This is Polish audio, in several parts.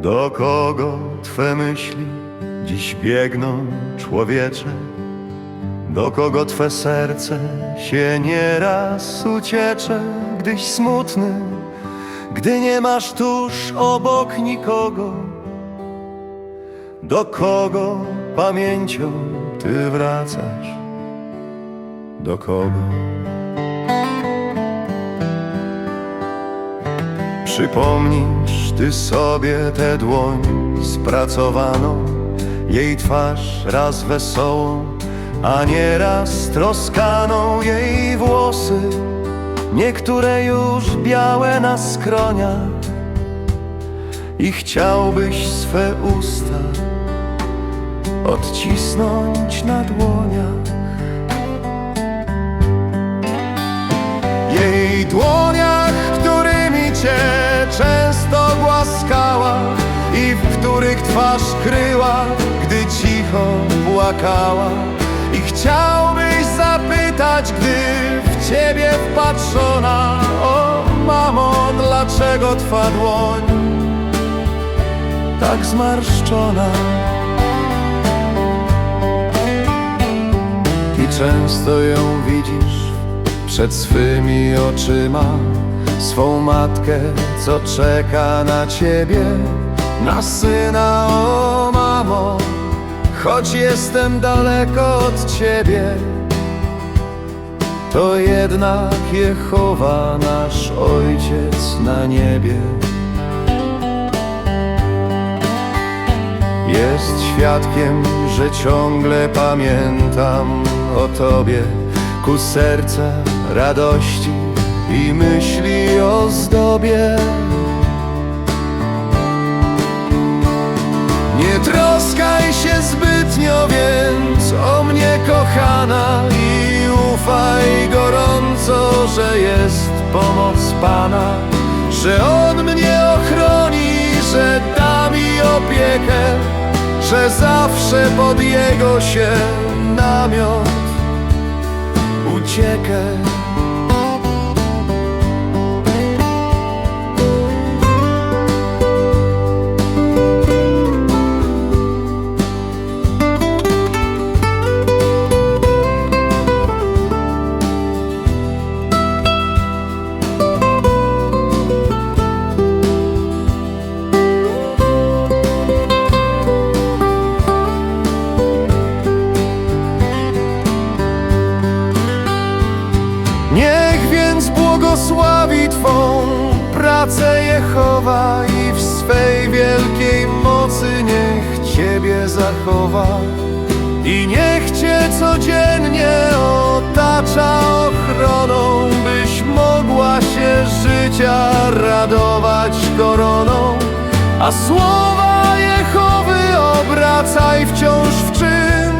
Do kogo Twe myśli dziś biegną, człowiecze? Do kogo Twe serce się nieraz uciecze, gdyś smutny, gdy nie masz tuż obok nikogo? Do kogo pamięcią Ty wracasz? Do kogo? Przypomnisz Ty sobie tę dłoń spracowaną, jej twarz raz wesołą, a nieraz troskaną jej włosy, niektóre już białe na skroniach i chciałbyś swe usta odcisnąć na dłoniach. Jej dłoniach, twarz kryła, gdy cicho płakała. I chciałbyś zapytać, gdy w ciebie wpatrzona, o mamo, dlaczego twa dłoń tak zmarszczona? I często ją widzisz przed swymi oczyma Swą matkę, co czeka na ciebie Na syna, o mamo Choć jestem daleko od ciebie To jednak Jehowa nasz Ojciec na niebie. Jest świadkiem, że ciągle pamiętam o Tobie Ku serca radości i myśli o zdobie pomoc Pana Że On mnie ochroni, że da mi opiekę Że zawsze pod Jego się namiot uciekę i w swej wielkiej mocy niech Ciebie zachowa. I niech Cię codziennie otacza ochroną, byś mogła się życia radować koroną. A słowa Jehowy obracaj wciąż w czyn.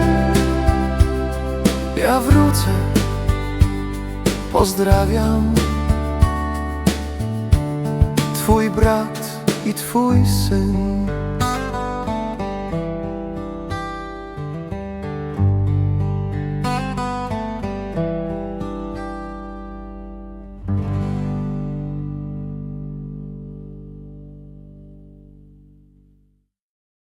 Ja wrócę pozdrawiam Oi, brat i twój syn.